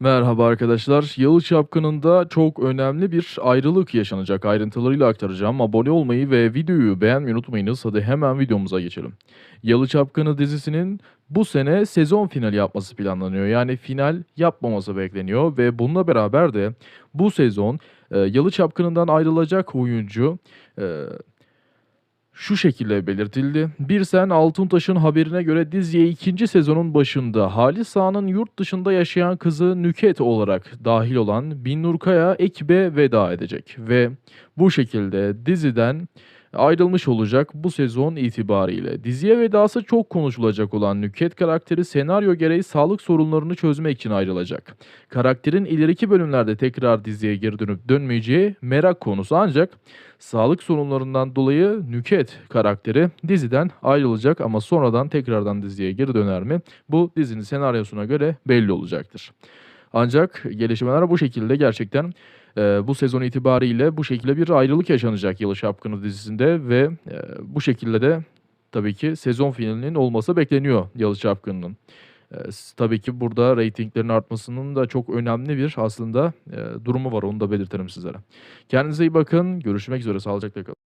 Merhaba arkadaşlar. Yalı Çapkını'nda çok önemli bir ayrılık yaşanacak. Ayrıntılarıyla aktaracağım. Abone olmayı ve videoyu beğenmeyi unutmayınız. Hadi hemen videomuza geçelim. Yalı Çapkını dizisinin bu sene sezon finali yapması planlanıyor. Yani final yapmaması bekleniyor ve bununla beraber de bu sezon e, Yalı Çapkını'ndan ayrılacak oyuncu e, şu şekilde belirtildi. Bir Sen Altuntaş'ın haberine göre diziye ikinci sezonun başında Halis Ağa'nın yurt dışında yaşayan kızı Nüket olarak dahil olan Binnur Kaya ekibe veda edecek. Ve bu şekilde diziden ayrılmış olacak bu sezon itibariyle. Diziye vedası çok konuşulacak olan Nüket karakteri senaryo gereği sağlık sorunlarını çözmek için ayrılacak. Karakterin ileriki bölümlerde tekrar diziye geri dönüp dönmeyeceği merak konusu ancak sağlık sorunlarından dolayı Nüket karakteri diziden ayrılacak ama sonradan tekrardan diziye geri döner mi? Bu dizinin senaryosuna göre belli olacaktır. Ancak gelişmeler bu şekilde gerçekten e, bu sezon itibariyle bu şekilde bir ayrılık yaşanacak Yalı Çapkını dizisinde ve e, bu şekilde de tabii ki sezon finalinin olması bekleniyor Yalı Çapkını'nın. E, tabii ki burada reytinglerin artmasının da çok önemli bir aslında e, durumu var onu da belirtelim sizlere. Kendinize iyi bakın. Görüşmek üzere. Sağlıcakla kalın.